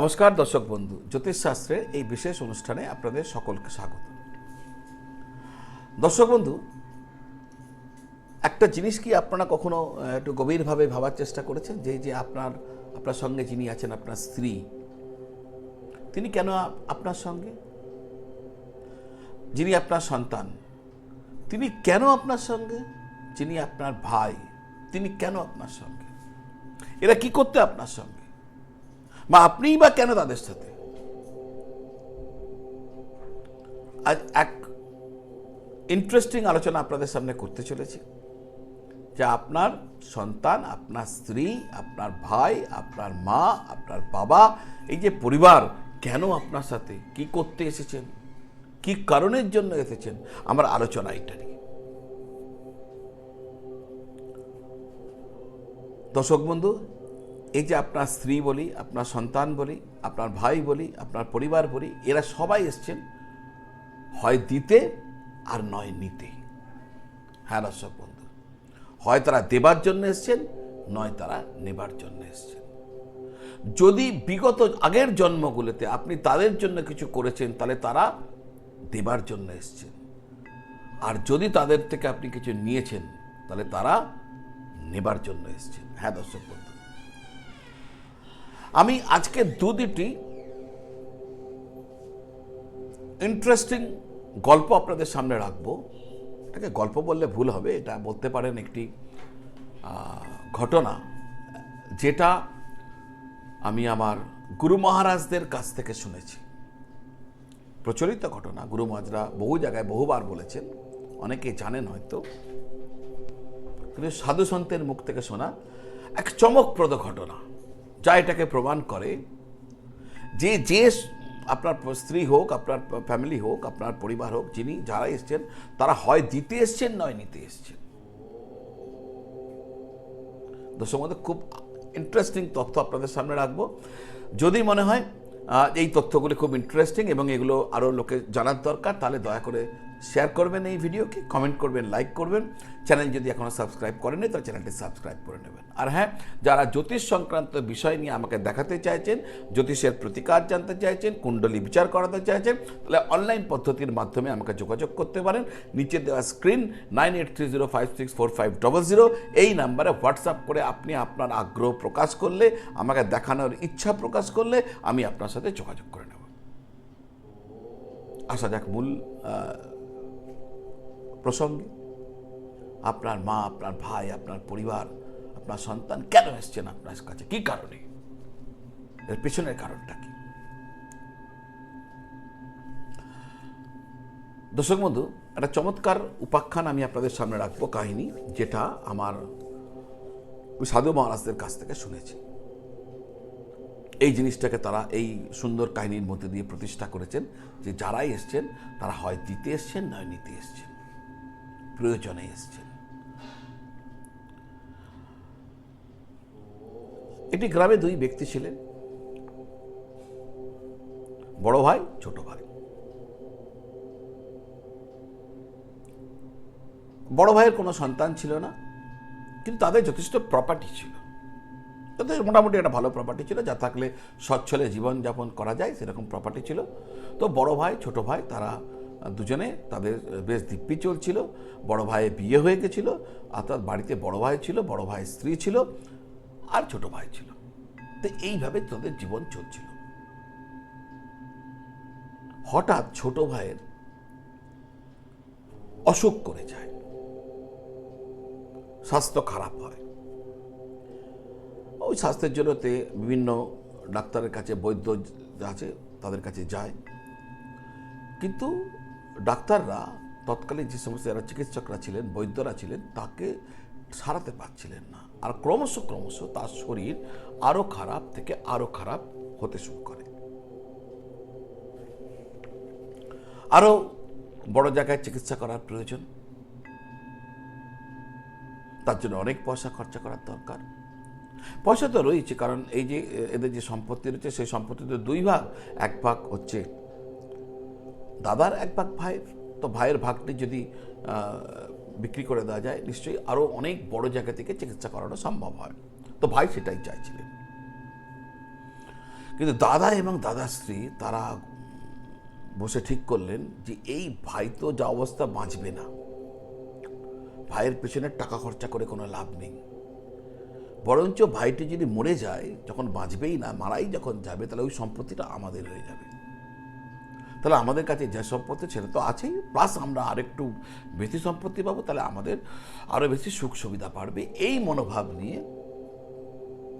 নমস্কার, দর্শক বন্ধু। জ্যোতিষশাস্ত্রে এই বিশেষ অনুষ্ঠানে আপনাদের সকলকে স্বাগত। দর্শক বন্ধু, একটা জিনিস কি আপনারা কখনো একটু গভীরভাবে ভাবার চেষ্টা করেছেন? যে যে আপনার আপনার সঙ্গে যিনি আছেন, আপনার স্ত্রী, তিনি কেন আপনার সঙ্গে? যিনি আপনার সন্তান, তিনি কেন আপনার সঙ্গে? যিনি আপনার ভাই, তিনি কেন আপনার সঙ্গে? এরা কি করতে আপনার সঙ্গে? বা আপনিই বা কেন তাদের সাথে? আজ এক ইন্টারেস্টিং আলোচনা আপনাদের সামনে করতে চলেছি। যে আপনার সন্তান, আপনার স্ত্রী, আপনার ভাই, আপনার মা, আপনার বাবা, এই যে পরিবার, কেন আপনার সাথে? কি করতে এসেছেন? কি কারণের জন্য এসেছেন? আমার আলোচনা এটা নিয়ে। দর্শক বন্ধু এই যে আপনার স্ত্রী বলি, আপনার সন্তান বলি, আপনার ভাই বলি, আপনার পরিবার বলি, এরা সবাই এসছেন, হয় দিতে আর নয় নিতে। হ্যাঁ দর্শক বন্ধু, হয় তারা দেবার জন্য এসছেন, নয় তারা নেবার জন্য এসছেন। যদি বিগত আগের জন্মগুলোতে আপনি তাদের জন্য কিছু করেছেন, তাহলে তারা দেবার জন্য এসছেন। আর যদি তাদের থেকে আপনি কিছু নিয়েছেন, তাহলে তারা নেবার জন্য এসছেন। হ্যাঁ দর্শক আমি আজকে দু দুটি ইন্টারেস্টিং গল্প আপনাদের সামনে রাখব। এটাকে গল্প বললে ভুল হবে, এটা বলতে পারেন একটি ঘটনা, যেটা আমি আমার গুরু মহারাজদের কাছ থেকে শুনেছি। প্রচলিত ঘটনা, গুরু মহারাজরা বহু জায়গায় বহুবার বলেছেন অনেকে জানেন হয়তো। কিন্তু সাধু সন্তের মুখ থেকে শোনা এক চমকপ্রদ ঘটনা। যা এটাকে প্রমাণ করে, যে যে আপনার স্ত্রী হোক, আপনার ফ্যামিলি হোক, আপনার পরিবার হোক, যিনি যারা এসছেন, তারা হয় দিতে এসছেন, নয় নিতে এসছেন। দর্শক খুব ইন্টারেস্টিং তথ্য আপনাদের সামনে রাখব। যদি মনে হয় এই তথ্যগুলি খুব ইন্টারেস্টিং এবং এগুলো আরও লোকে জানার দরকার, তাহলে দয়া করে শেয়ার করবেন এই ভিডিওকে কমেন্ট করবেন লাইক করবেন। চ্যানেল যদি এখনও সাবস্ক্রাইব করেনি তাহলে চ্যানেলটি সাবস্ক্রাইব করে নেবেন। আর হ্যাঁ যারা জ্যোতিষ সংক্রান্ত বিষয় নিয়ে আমাকে দেখাতে চাইছেন, জ্যোতিষের প্রতিকার জানতে চাইছেন, কুণ্ডলী বিচার করাতে চাইছেন, তাহলে অনলাইন পদ্ধতির মাধ্যমে আমাকে যোগাযোগ করতে পারেন। নিচে দেওয়া screen nine eight three zero five six four five double zero এই নাম্বারে হোয়াটসঅ্যাপ করে আপনি আপনার আগ্রহ প্রকাশ করলে, আমাকে দেখানোর ইচ্ছা প্রকাশ করলে, আমি আপনার সাথে যোগাযোগ করে নেব। আসা যাক মূল প্রসঙ্গে, আপনার মা, আপনার ভাই, আপনার পরিবার, আপনার সন্তান কেন এসছেন আপনার কাছে? কি কারণে? এর পেছনের কারণটা কি? দর্শক বন্ধু, একটা চমৎকার উপাখ্যান আমি আপনাদের সামনে রাখব কাহিনী, যেটা আমার সাধু মহারাজদের কাছ থেকে শুনেছি। এই জিনিসটাকে তারা এই সুন্দর কাহিনীর মধ্যে দিয়ে প্রতিষ্ঠা করেছেন যে যারাই এসছেন, তারা হয় দিতে এসছেন, নয় নিতে এসছেন। প্রয়োজনে এসছেন। একটি গ্রামে দুই ব্যক্তি ছিলেন। বড় ভাই, ছোট ভাই। বড় ভাইয়ের কোনো সন্তান ছিল না, কিন্তু তাদের যথেষ্ট প্রপার্টি ছিল। তাদের মোটামুটি একটা ভালো প্রপার্টি ছিল, যা থাকলে সচ্ছলে জীবনযাপন করা যায়, সেরকম প্রপার্টি ছিল। তো বড় ভাই, ছোট ভাই, তারা দুজনে তাদের বেশ দিব্যি চলছিল। বড় ভাইয়ের বিয়ে হয়ে গেছিল অর্থাৎ বাড়িতে বড় ভাই ছিল, বড় ভাইয়ের স্ত্রী ছিল, আর ছোট ভাই ছিল। তো এইভাবে তাদের জীবন চলছিল। হঠাৎ ছোট ভাইয়ের অসুখ করে যায়। স্বাস্থ্য খারাপ হয়। ওই স্বাস্থ্যের জন্য তে বিভিন্ন ডাক্তারের কাছে বৈদ্য আছে তাদের কাছে যায়। কিন্তু ডাক্তাররা তৎকালীন যে সমস্ত যারা চিকিৎসকরা ছিলেন, বৈদ্যরা ছিলেন, তাকে সারাতে পারছিলেন না। আর ক্রমশ ক্রমশ তার শরীর আরও খারাপ থেকে আরও খারাপ হতে শুরু করে। আরও বড় জায়গায় চিকিৎসা করার প্রয়োজন। তার জন্য অনেক পয়সা খরচা করার দরকার। পয়সা তো রয়েছে, কারণ এই যে, এদের যে সম্পত্তি রয়েছে, সেই সম্পত্তিতে দুই ভাগ, এক ভাগ হচ্ছে দাদার এক ভাগ ভাইয়ের তো ভাইয়ের ভাগটি যদি বিক্রি করে দেওয়া যায়, নিশ্চয়ই আরও অনেক বড় জায়গা থেকে চিকিৎসা করানো সম্ভব হয়। তো ভাই সেটাই চাইছিলেন। কিন্তু দাদা এবং দাদার স্ত্রী, তারা বসে ঠিক করলেন যে এই ভাই তো যা অবস্থা বাঁচবে না। ভাইয়ের পেছনে টাকা খরচা করে কোনো লাভ নেই। বরঞ্চ ভাইটি যদি মরে যায়, যখন বাঁচবেই না, মারাই যখন যাবে, তাহলে ওই সম্পত্তিটা আমাদের হয়ে যাবে। তাহলে আমাদের কাছে যে সম্পত্তি সেটা তো আছেই। প্লাস আমরা আরেকটু বেশি সম্পত্তি পাবো, তাহলে আমাদের আরও বেশি সুখ সুবিধা বাড়বে। এই মনোভাব নিয়ে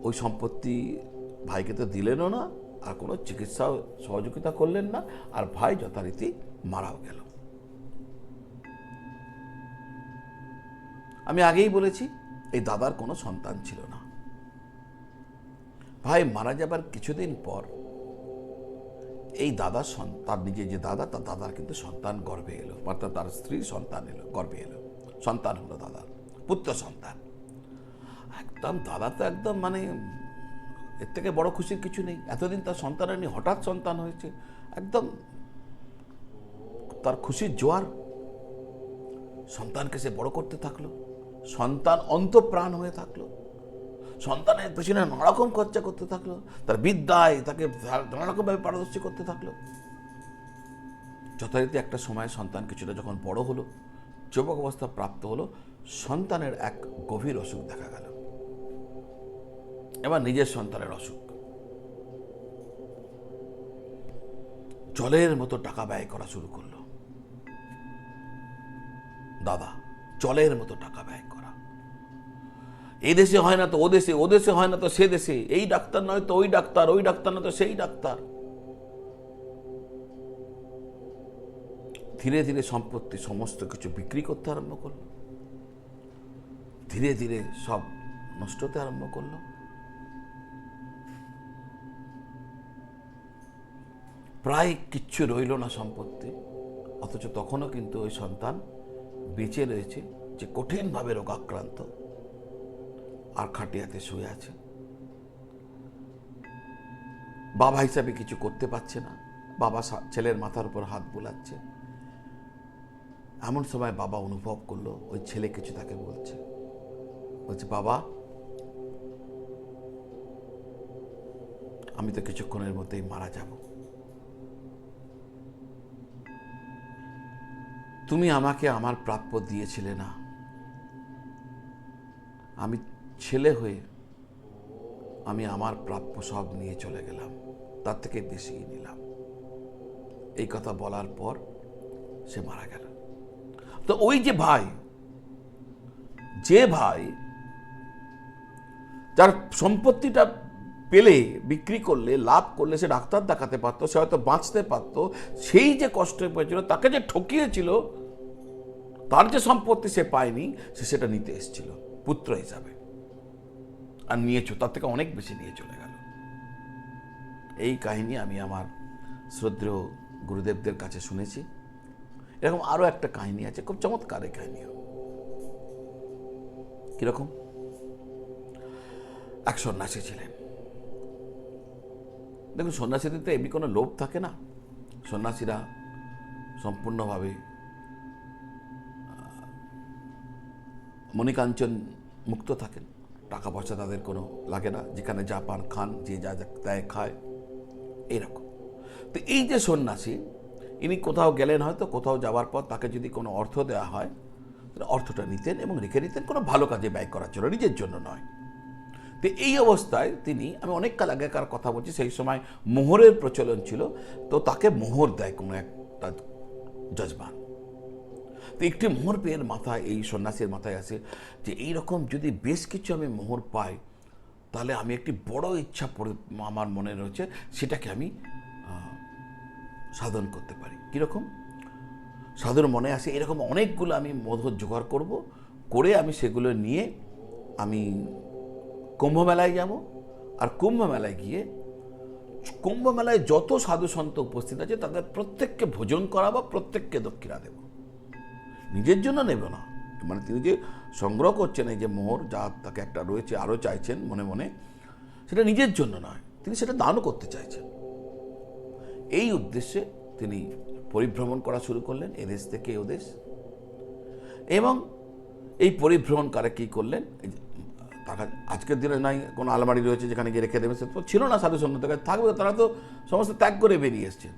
ওই সম্পত্তি ভাইকে তো দিলেনও না, আর কোনো চিকিৎসা সহযোগিতা করলেন না, আর ভাই যথারীতি মারাও গেল। আমি আগেই বলেছি, এই দাদার কোনো সন্তান ছিল না। ভাই মারা যাবার কিছুদিন পর এই দাদার সন- তার নিজে যে দাদা, তার দাদার কিন্তু সন্তান গর্ভে এলো। অর্থাৎ তার স্ত্রীর সন্তান এলো, গর্ভে এলো। সন্তান হলো দাদার, পুত্র সন্তান। একদম দাদা তো একদম মানে এর থেকে বড় খুশির কিছু নেই। এতদিন তার সন্তান হয়নি হঠাৎ সন্তান হয়েছে, একদম তার খুশির জোয়ার। সন্তানকে সে বড় করতে থাকল, সন্তান অন্তপ্রাণ হয়ে থাকল। সন্তানের পেছনে নানা রকম খরচা করতে থাকল, তার বিদ্যায় তাকে নানা রকমভাবে পারদর্শী করতে থাকল। যথারীতি একটা সময় সন্তান কিছুটা যখন বড় হলো, যুবক অবস্থা প্রাপ্ত হলো, সন্তানের এক গভীর অসুখ দেখা গেল। এবার নিজের সন্তানের অসুখ। জলের মতো টাকা ব্যয় করা শুরু করল। দাদা, জলের মতো টাকা ব্যয় এই দেশে হয় না তো ও দেশে ও দেশে হয় না তো সে দেশে। এই ডাক্তার নয় তো ওই ডাক্তার ওই ডাক্তার না তো সেই ডাক্তার। ধীরে ধীরে সম্পত্তি, সমস্ত কিছু বিক্রি করতে আরম্ভ করল। ধীরে ধীরে সব নষ্ট হতে আরম্ভ করল। প্রায় কিচ্ছু রইল না সম্পত্তি, অথচ তখনও কিন্তু ওই সন্তান বেঁচে রয়েছে, যে কঠিনভাবে রোগাক্রান্ত। আর খাটিয়াতে শুয়ে আছে। বাবা হিসাবে কিছু করতে পারছে না। বাবা ছেলের মাথার উপর হাত বোলাচ্ছে। এমন সময় বাবা অনুভব করল, ওই ছেলে কিছু তাকে বলছে। বলছে, বাবা, আমি তো কিছুক্ষণের মধ্যেই মারা যাব। তুমি আমাকে আমার প্রাপ্য দিয়েছিলে না। আমি ছেলে হয়ে আমি আমার প্রাপ্য সব নিয়ে চলে গেলাম। তার থেকে বেশি নিলাম। এই কথা বলার পর সে মারা গেল। তো ওই যে ভাই যে ভাই যার সম্পত্তিটা পেলে, বিক্রি করলে, লাভ করলে, সে ডাক্তার দেখাতে পারতো, সে হয়তো বাঁচতে পারতো, সেই যে কষ্ট পেয়েছিল তাকে যে ঠকিয়েছিল, তার যে সম্পত্তি সে পায়নি, সে সেটা নিতে এসেছিল, পুত্র হিসাবে। আর নিয়েছো, তার থেকে অনেক বেশি নিয়ে চলে গেল। এই কাহিনী আমি আমার শ্রদ্ধেয় গুরুদেবদের কাছে শুনেছি। এরকম আরও একটা কাহিনী আছে, খুব চমৎকার এই কাহিনীও কীরকম? এক সন্ন্যাসী ছিলেন। দেখুন, সন্ন্যাসীদের তো এমনি কোনো লোভ থাকে না। সন্ন্যাসীরা সম্পূর্ণভাবে মণিকাঞ্চন মুক্ত থাকেন। টাকা পয়সা তাদের কোনো লাগে না। যেখানে যা পান খান, যে যা যা দেয় খায়। এইরকম। তো এই যে সন্ন্যাসী, ইনি কোথাও গেলেন হয়তো, কোথাও যাওয়ার পর তাকে যদি কোনো অর্থ দেওয়া হয়, তাহলে অর্থটা নিতেন এবং রেখে নিতেন কোনো ভালো কাজে ব্যয় করার জন্য নিজের জন্য নয়। তো এই অবস্থায় তিনি, আমি অনেক কাল আগেকার কথা বলছি, সেই সময় মোহরের প্রচলন ছিল। তো তাকে মোহর দেয় কোনো একটা যজমান। তো একটি মোহর পেয়ের মাথায়, এই সন্ন্যাসীর মাথায় আসে যে এই রকম যদি বেশ কিছু আমি মোহর পাই, তাহলে আমি একটি বড় ইচ্ছা পড়ে, আমার মনে রয়েছে, সেটাকে আমি সাধন করতে পারি। কীরকম? সাধন মনে আসে এরকম অনেকগুলো আমি মধুর জোগাড় করব, করে আমি সেগুলো নিয়ে আমি কুম্ভ মেলায় যাব, আর কুম্ভ মেলায় গিয়ে কুম্ভ মেলায় যত সাধু সন্ত উপস্থিত আছে, তাদের প্রত্যেককে ভোজন করাবো, প্রত্যেককে দক্ষিণা দেব। নিজের জন্য নেব না। মানে তিনি যে সংগ্রহ করছেন এই যে মোহর, যা তাকে একটা রয়েছে, আরও চাইছেন মনে মনে, সেটা নিজের জন্য নয়, তিনি সেটা দানও করতে চাইছেন। এই উদ্দেশ্যে তিনি পরিভ্রমণ করা শুরু করলেন, এদেশ থেকে ওদেশ। এবং এই পরিভ্রমণকারে কী করলেন? তারা আজকের দিনে নাই, কোনো আলমারি রয়েছে যেখানে গিয়ে রেখে দেবে সে তো ছিল না সাধু সন্ন্যতের কাছে থাকবে, তারা তো সমস্ত ত্যাগ করে বেরিয়ে এসছে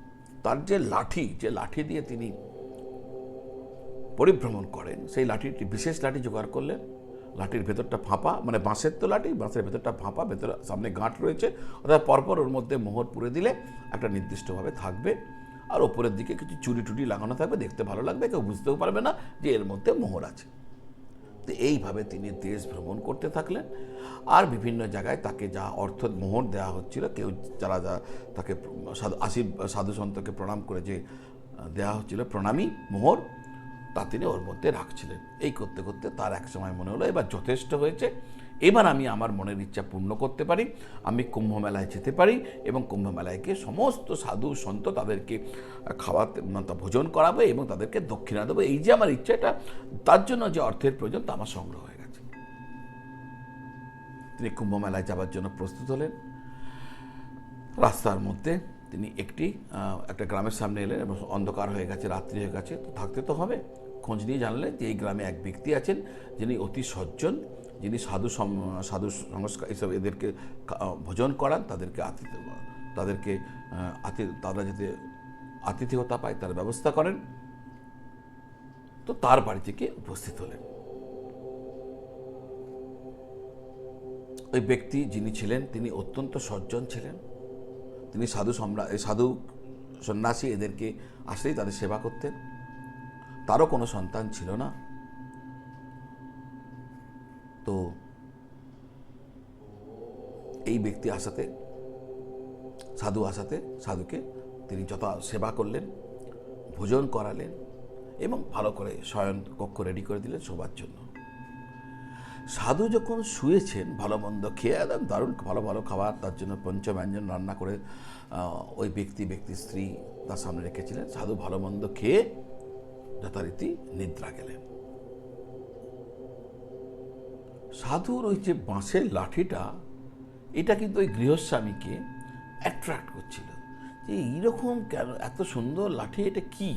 তার যে লাঠি যে লাঠি দিয়ে তিনি পরিভ্রমণ করেন। সেই লাঠিটি, বিশেষ লাঠি জোগাড় করলেন। লাঠির ভেতরটা ফাঁপা মানে বাঁশের তো লাঠি, বাঁশের ভেতরটা ফাঁপা, ভেতরে সামনে গাঁট রয়েছে। অর্থাৎ পরপর ওর মধ্যে মোহর পুরে দিলে একটা নির্দিষ্টভাবে থাকবে। আর ওপরের দিকে কিছু চুরি টুরি লাগানো থাকবে, দেখতে ভালো লাগবে, কেউ বুঝতেও পারবে না যে এর মধ্যে মোহর আছে। তো এইভাবে তিনি দেশ ভ্রমণ করতে থাকলেন। আর বিভিন্ন জায়গায় তাকে যা অর্থ মোহর দেওয়া হচ্ছিল, কেউ যারা যা তাকে সাধু আশীর সাধু সন্তকে প্রণাম করে যে দেওয়া হচ্ছিল প্রণামী মোহর তা তিনি ওর মধ্যে রাখছিলেন। এই করতে করতে তার এক সময় মনে হলো, এবার যথেষ্ট হয়েছে। এবার আমি আমার মনের ইচ্ছা পূর্ণ করতে পারি, আমি কুম্ভ মেলায় যেতে পারি এবং কুম্ভ মেলায় গিয়ে সমস্ত সাধু সন্ত তাদেরকে খাওয়াতে ভোজন করাবো এবং তাদেরকে দক্ষিণা দেবো। এই যে আমার ইচ্ছা এটা তার জন্য যে অর্থের প্রয়োজন তা আমার সংগ্রহ হয়ে গেছে। তিনি কুম্ভ মেলায় যাবার জন্য প্রস্তুত হলেন। রাস্তার মধ্যে তিনি একটি একটা গ্রামের সামনে এলেন এবং অন্ধকার হয়ে গেছে, রাত্রি হয়ে গেছে। তো থাকতে তো হবে। খোঁজ নিয়ে জানলেন যে এই গ্রামে এক ব্যক্তি আছেন যিনি অতি সজ্জন, যিনি সাধু সাধু সংস্কার এসব এদেরকে ভোজন করান, তাদেরকে আতিথ্য তাদেরকে আতি তারা যাতে আতিথেয়তা পায় তার ব্যবস্থা করেন। তো তার বাড়ি থেকে উপস্থিত হলেন। ওই ব্যক্তি যিনি ছিলেন, তিনি অত্যন্ত সজ্জন ছিলেন। তিনি সাধু সম্রা এই সাধু সন্ন্যাসী এদেরকে আসলেই তাদের সেবা করতেন। তারও কোনো সন্তান ছিল না। তো এই ব্যক্তি আসাতে, সাধু আসাতে সাধুকে তিনি যথা সেবা করলেন, ভোজন করালেন এবং ভালো করে শয়ন কক্ষ রেডি করে দিলেন শোবার জন্য। সাধু যখন শুয়েছেন, ভালো মন্দ খেয়ে একদম দারুণ ভালো ভালো খাবার, তার জন্য পঞ্চব্যঞ্জন রান্না করে ওই ব্যক্তি ব্যক্তি স্ত্রী তার সামনে রেখেছিলেন। সাধু ভালো মন্দ খেয়ে যথারীতি নিদ্রা গেলেন। সাধুর ওই যে বাঁশের লাঠিটা, এটা কিন্তু ওই গৃহস্বামীকে অ্যাট্রাক্ট করছিল। যে এইরকম কেন, এত সুন্দর লাঠি, এটা কি?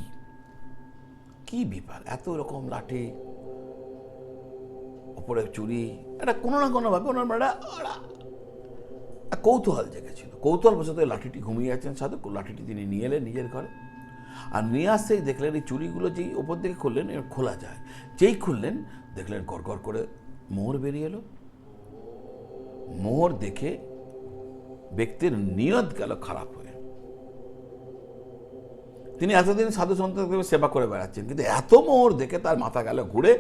কি ব্যাপার? এত রকম লাঠি ওপরে চুরি, এটা কোনো না কোনোভাবে ওনার মানে কৌতূহল জেগেছিল। কৌতূহল বসত লাঠিটি ঘুমিয়ে আছেন সাধু লাঠিটি তিনি নিয়ে এলেন নিজের ঘরে। আর নিয়ে আসতেই দেখলেন এই চুরিগুলো যেই ওপর দিকে খুললেন এর খোলা যায়। যেই খুললেন, দেখলেন গড় করে মোহর বেরিয়ে এলো। মোহর দেখে ব্যক্তির নিয়ত গেল খারাপ হয়ে। তিনি এতদিন সাধু সন্তকে সেবা করে বেড়াচ্ছেন, কিন্তু এত মোহর দেখে তার মাথা গেল ঘুরে।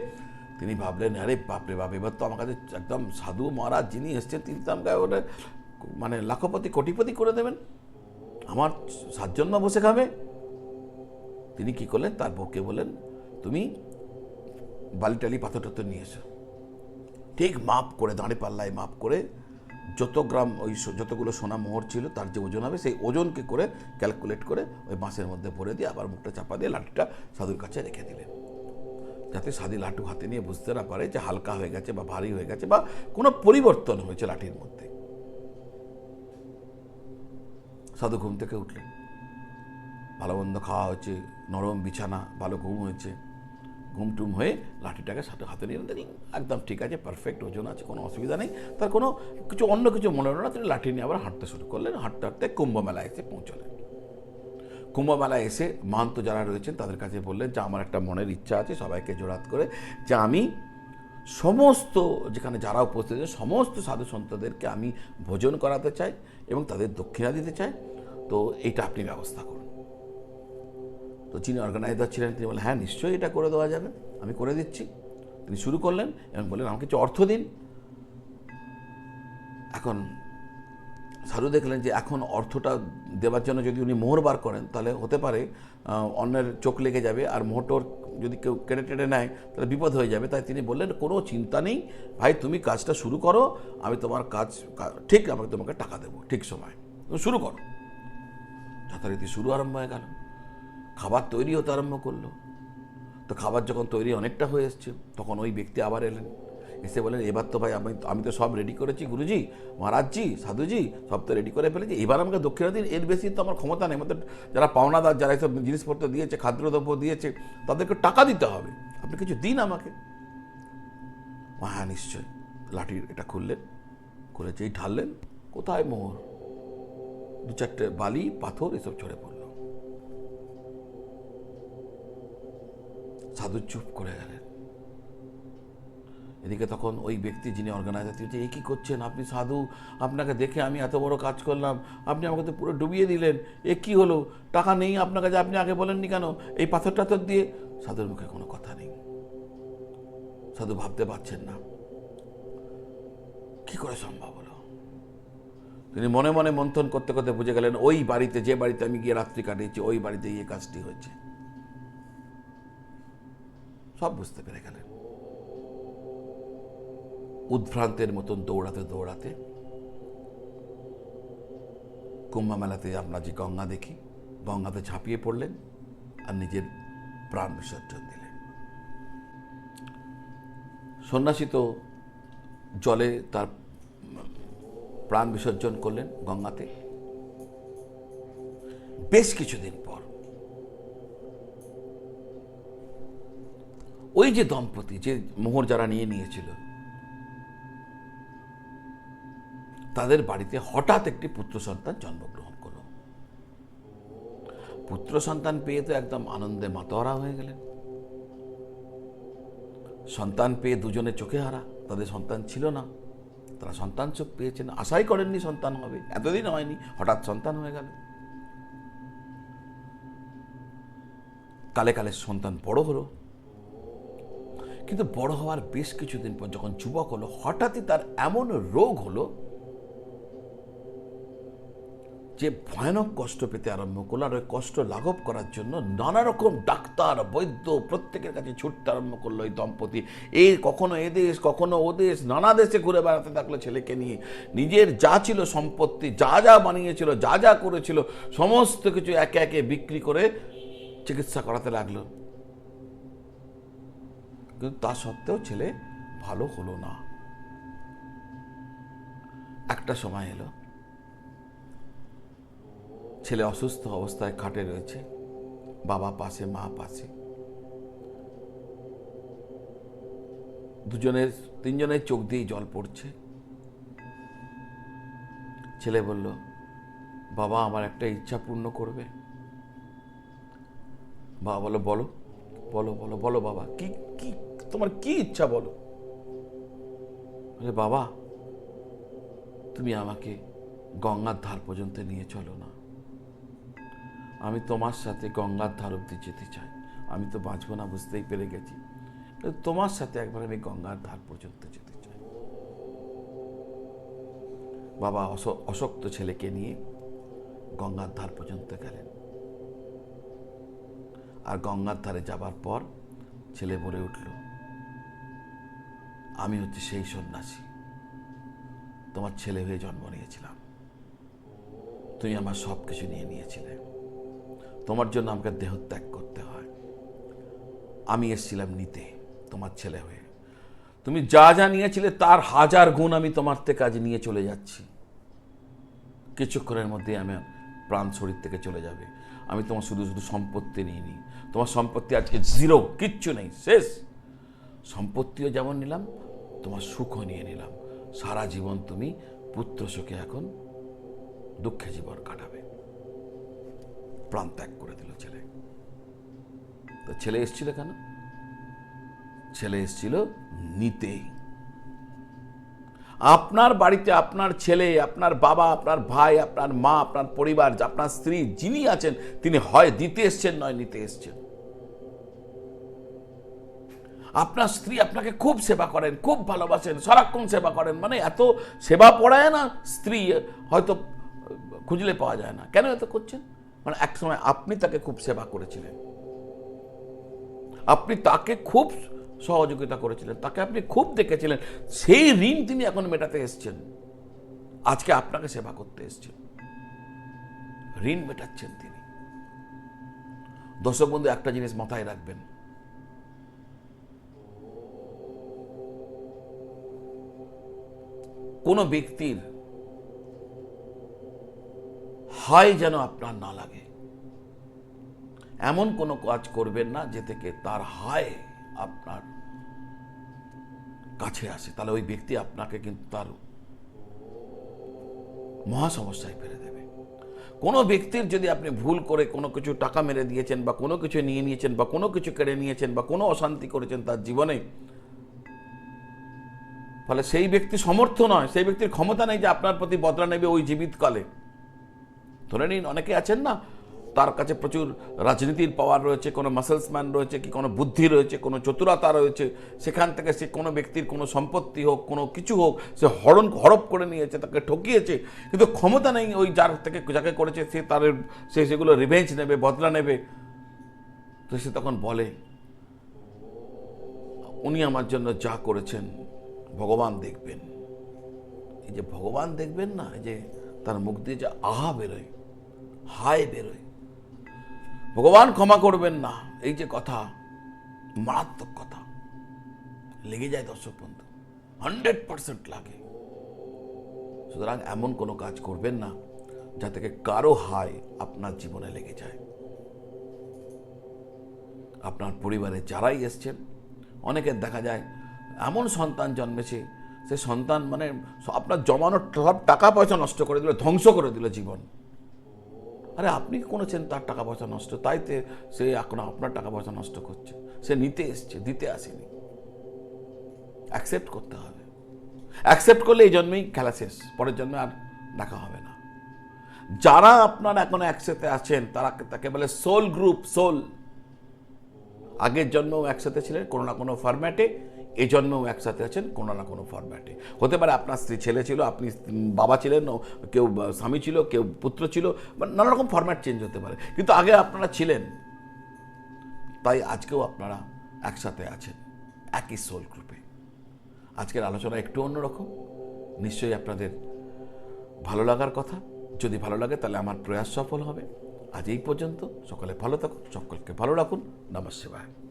তিনি ভাবলেন, আরে বাপরে বাপ, এবার তো আমার কাছে একদম সাধু মহারাজ যিনি এসছেন, তিনি তো আমাকে ওটা মানে লাখপতি, কোটিপতি করে দেবেন। আমার সাতজন্ম বসে খাবে। তিনি কি করলেন, তার বউকে বললেন, তুমি বালিটালি পাথর টাথর নিয়ে এসো। ঠিক মাপ করে, দাঁড়ে পাল্লায় মাপ করে, যত গ্রাম ওই যতগুলো সোনা মোহর ছিল, তার যে ওজন হবে, সেই ওজনকে করে ক্যালকুলেট করে ওই বাঁশের মধ্যে ভরে দিয়ে আবার মুখটা চাপা দিয়ে লাঠিটা সাধুর কাছে রেখে দিলেন। যাতে সাদি লাঠু হাতে নিয়ে বুঝতে না পারে যে হালকা হয়ে গেছে বা ভারী হয়ে গেছে বা কোনো পরিবর্তন হয়েছে লাঠির মধ্যে। সাধু ঘুম থেকে উঠলেন। ভালো মন্দ খাওয়া হয়েছে, নরম বিছানা, ভালো ঘুম হয়েছে। ঘুম টুম হয়ে লাঠিটাকে সাথে হাতে নিয়ে দেখলেন একদম ঠিক আছে পারফেক্ট ওজন আছে, কোনো অসুবিধা নেই। তার কোনো কিছু, অন্য কিছু মনে হলো না, তিনি লাঠি নিয়ে আবার হাঁটতে শুরু করলেন। হাঁটতে হাঁটতে কুম্ভ মেলায় এসে পৌঁছলেন। কুম্ভ মেলায় এসে মাহান্ত যারা রয়েছেন তাদের কাছে বললেন, যে আমার একটা মনের ইচ্ছা আছে, সবাইকে জোড়াত করে, যে আমি সমস্ত যেখানে যারা উপস্থিত আছে সমস্ত সাধু সন্তদেরকে আমি ভোজন করাতে চাই এবং তাদের দক্ষিণা দিতে চাই। তো এটা আপনি ব্যবস্থা করুন। তো যিনি অর্গানাইজার ছিলেন, তিনি বললেন হ্যাঁ নিশ্চয়ই এটা করে দেওয়া যাবে, আমি করে দিচ্ছি। তিনি শুরু করলেন এবং বললেন, আমাকে কিছু অর্থ দিন। এখন সাধু দেখলেন যে এখন অর্থটা দেওয়ার জন্য যদি উনি মোহর বার করেন, তাহলে হতে পারে অন্যের চোখ লেগে যাবে আর মোটর যদি কেউ কেটে টেটে নেয়, তাহলে বিপদ হয়ে যাবে। তাই তিনি বললেন, কোনো চিন্তা নেই, ভাই তুমি কাজটা শুরু করো, আমি তোমার কাজ ঠিক আমাকে তোমাকে টাকা দেবো, ঠিক সময়। তুমি শুরু করো। যথারীতি শুরু আরম্ভ হয়ে গেল। খাবার তৈরি হতে আরম্ভ করল। তো খাবার যখন তৈরি অনেকটা হয়ে এসছে, তখন ওই ব্যক্তি আবার এলেন। এসে বলেন এবার তো ভাই আমি আমি তো সব রেডি করেছি, গুরুজি, মহারাজজি, সাধুজি, সব তো রেডি করে ফেলেছি। এবার আমাকে দক্ষিণা দিন, এর বেশি তো আমার ক্ষমতা নেই। আমাদের যারা পাওনাদার, যারা এইসব জিনিসপত্র দিয়েছে, খাদ্যদ্রব্য দিয়েছে, তাদেরকে টাকা দিতে হবে। আপনি কিছু দিন আমাকে। হ্যাঁ নিশ্চয়। লাঠির এটা খুললেন খুলে যেই ঢাললেন, কোথায় মোহর দু চারটে বালি, পাথর, এসব ঝরে পড়ল। সাধু চুপ করে গেলেন। এদিকে তখন ওই ব্যক্তি যিনি অর্গানাইজার তিনি এই কী করছেন? আপনি সাধু। আপনাকে দেখে আমি এত বড় কাজ করলাম। আপনি আমাকে তো পুরো ডুবিয়ে দিলেন। এ কি হলো? টাকা নেই আপনার কাছে? আপনি আগে বলেননি কেন? এই পাথর টাথর দিয়ে? সাধুর মুখে কোনো কথা নেই। সাধু ভাবতে পারছেন না। কি করে সম্ভব হলো? তিনি মনে মনে মন্থন করতে করতে বুঝে গেলেন, ওই বাড়িতে, যে বাড়িতে আমি গিয়ে রাত্রি কাটিয়েছি, ওই বাড়িতে এই কাজটি হয়েছে। সব বুঝতে পেরে গেলেন। উদ্ভ্রান্তের মতন দৌড়াতে দৌড়াতে কুম্ভ মেলাতে আমরা যে গঙ্গা দেখি, গঙ্গাতে ঝাঁপিয়ে পড়লেন আর নিজের প্রাণ বিসর্জন দিলেন। সন্ন্যাসী তো জলে তার প্রাণ বিসর্জন করলেন গঙ্গাতে। বেশ কিছুদিন পর ওই যে দম্পতি, যে মোহর যারা নিয়ে নিয়েছিল তাদের বাড়িতে হঠাৎ একটি পুত্র সন্তান জন্মগ্রহণ করল। পুত্র সন্তান পেয়ে তো একদম আনন্দে মাতোয়ারা হয়ে গেলেন। সন্তান পেয়ে দুজনে চোখে হারা, তাদের সন্তান ছিল না। তারা সন্তান চোখ পেয়েছেন, আশাই করেননি সন্তান হবে, এতদিন হয়নি, হঠাৎ সন্তান হয়ে গেল। কালে কালে সন্তান বড় হলো। কিন্তু বড় হওয়ার বেশ কিছুদিন পর যখন যুবক হলো, হঠাৎই তার এমন রোগ হলো যে ভয়ানক কষ্ট পেতে আরম্ভ করল আর ওই কষ্ট লাঘব করার জন্য নানা রকম ডাক্তার, বৈদ্য, প্রত্যেকের কাছে ছুটতে আরম্ভ করল এই দম্পতি। এই কখনো এ দেশ কখনো ও দেশ নানা দেশে ঘুরে বেড়াতে থাকল ছেলেকে নিয়ে। নিজের যা ছিল সম্পত্তি, যা যা বানিয়েছিল, যা যা করেছিল, সমস্ত কিছু একে একে বিক্রি করে চিকিৎসা করাতে লাগল। কিন্তু তা সত্ত্বেও ছেলে ভালো হলো না। একটা সময় এলো ছেলে অসুস্থ অবস্থায় খাটে রয়েছে। বাবা পাশে, মা পাশে। দুজনের, তিনজনের চোখ দিয়েই জল পড়ছে। ছেলে বলল, বাবা, আমার একটা ইচ্ছা পূর্ণ করবে। বাবা বলো বলো বলো বলো বলো বাবা, কি কি, তোমার কি ইচ্ছা বলো? বলে, বাবা, তুমি আমাকে গঙ্গার ধার পর্যন্ত নিয়ে চলো না। আমি তোমার সাথে গঙ্গার ধার অব্দি যেতে চাই। আমি তো বাঁচবো না বুঝতেই পেরে গেছি। তোমার সাথে একবার আমি গঙ্গার ধার পর্যন্ত যেতে চাই। বাবা অশক্ত ছেলেকে নিয়ে গঙ্গার ধার পর্যন্ত গেলেন। আর গঙ্গার ধারে যাবার পর ছেলে বলে উঠল, আমি হচ্ছে সেই সন্ন্যাসী। তোমার ছেলে হয়ে জন্ম নিয়েছিলাম। তুমি আমার সব কিছু নিয়ে নিয়েছিলে। তোমার জন্য আমাকে দেহত্যাগ করতে হয়। আমি এসেছিলাম নিতে, তোমার ছেলে হয়ে। তুমি যা যা নিয়েছিলে, তার হাজার গুণ আমি তোমার থেকে আজ নিয়ে চলে যাচ্ছি। কিছুক্ষণের মধ্যে আমি প্রাণ শরীর থেকে চলে যাবে। আমি তোমার শুধু শুধু সম্পত্তি নিয়ে নিই তোমার সম্পত্তি আজকে জিরো, কিচ্ছু নেই, শেষ। সম্পত্তিও যেমন নিলাম, তোমার সুখও নিয়ে নিলাম। সারা জীবন তুমি পুত্র সুখে এখন দুঃখে জীবন কাটাবে। প্রাণ ত্যাগ করে দিল ছেলে। তো ছেলে এসেছিল কেন? ছেলে এসেছিল নিতেই আপনার বাড়িতে আপনার ছেলে, আপনার বাবা, আপনার ভাই, আপনার মা, আপনার পরিবার, আপনার স্ত্রী যিনি আছেন, তিনি হয় দিতে এসছেন, নয় নিতে এসছেন। আপনার স্ত্রী আপনাকে খুব সেবা করেন, খুব ভালোবাসেন, সারাক্ষণ সেবা করেন। মানে এত সেবা পড়ায় না স্ত্রী হয়তো খুঁজলে পাওয়া যায় না। কেন এত করছেন? মানে এক সময় আপনি তাকে খুব সেবা করেছিলেন। আপনি তাকে খুব সহযোগিতা করেছিলেন, তাকে আপনি খুব দেখেছিলেন। সেই ঋণ তিনি এখন মেটাতে এসছেন। আজকে আপনাকে সেবা করতে এসছেন। ঋণ মেটাচ্ছেন তিনি। দর্শক বন্ধু একটা জিনিস মাথায় রাখবেন। কোনো ব্যক্তির হায় যেন আপনার না লাগে। এমন কোনো কাজ করবেন না যে থেকে তার হায় আপনার কাছে আসে। তাহলে ওই ব্যক্তি আপনাকে কিন্তু তার মহা সমস্যায় ফেলে দেবে। কোনো ব্যক্তির যদি আপনি ভুল করে কোনো কিছু টাকা মেরে দিয়েছেন বা কোনো কিছু নিয়ে নিয়েছেন বা কোনো কিছু কেড়ে নিয়েছেন বা কোনো অশান্তি করেছেন তার জীবনে ফলে সেই ব্যক্তি সমর্থ নয়। সেই ব্যক্তির ক্ষমতা নেই যে আপনার প্রতি বদলা নেবে ওই জীবিতকালে। ধরে নিন, অনেকে আছেন না, তার কাছে প্রচুর রাজনীতির পাওয়ার রয়েছে, কোনো মাসেলসম্যান রয়েছে কি, কোনো বুদ্ধি রয়েছে, কোনো চতুরতা রয়েছে, সেখান থেকে সে কোনো ব্যক্তির কোনো সম্পত্তি হোক, কোনো কিছু হোক, সে হরণ, হরপ করে নিয়েছে, তাকে ঠকিয়েছে, কিন্তু ক্ষমতা নেই ওই যার থেকে যাকে করেছে, সে তার, সে সেগুলো রিভেঞ্জ নেবে, বদলা নেবে। তো সে তখন বলে, উনি আমার জন্য যা করেছেন, ভগবান দেখবেন। এই যে ভগবান দেখবেন না, এই যে তার মুখ দিয়ে যে আহা বেরোয় হায় বেরোয়। ভগবান ক্ষমা করবেন না। এই যে কথা, মারাত্মক কথা। লেগে যায় দর্শক বন্ধু। হান্ড্রেড পার্সেন্ট লাগে। সুতরাং এমন কোনো কাজ করবেন না, যা থেকে কারও হায় আপনার জীবনে লেগে যায়। আপনার পরিবারে যারাই এসছেন অনেকের দেখা যায় এমন সন্তান জন্মেছে, সে সন্তান মানে আপনার জমানো টাকা পয়সা নষ্ট করে দিল, ধ্বংস করে দিল জীবন। আরে, আপনি করেছেন তার টাকা পয়সা নষ্ট? তাই সে এখন আপনার টাকা পয়সা নষ্ট করছে। সে নিতে এসছে, দিতে আসেনি। অ্যাকসেপ্ট করতে হবে। অ্যাকসেপ্ট করলে এই জন্মেই খেলা শেষ, পরের জন্মে আর দেখা হবে না। যারা আপনার এখন একসাথে আছেন, তারা তাকে বলে সোল গ্রুপ সোল আগের জন্মেও একসাথে ছিলেন কোনো না কোনো ফরম্যাটে এই একসাথে আছেন কোনো না কোনো ফরম্যাটে হতে পারে আপনার স্ত্রী ছেলে ছিল, আপনি বাবা ছিলেন কেউ স্বামী ছিল, কেউ পুত্র ছিল নানা রকম ফরম্যাট চেঞ্জ হতে পারে। কিন্তু আগে আপনারা ছিলেন, তাই আজকেও আপনারা একসাথে আছেন, একই সোল গ্রুপে আজকের আলোচনা একটু অন্যরকম। নিশ্চয়ই আপনাদের ভালো লাগার কথা। যদি ভালো লাগে, তাহলে আমার প্রয়াস সফল হবে। আজ এই পর্যন্ত। সকলে ভালো থাকুন, সকলকে ভালো রাখুন। নমস্কার।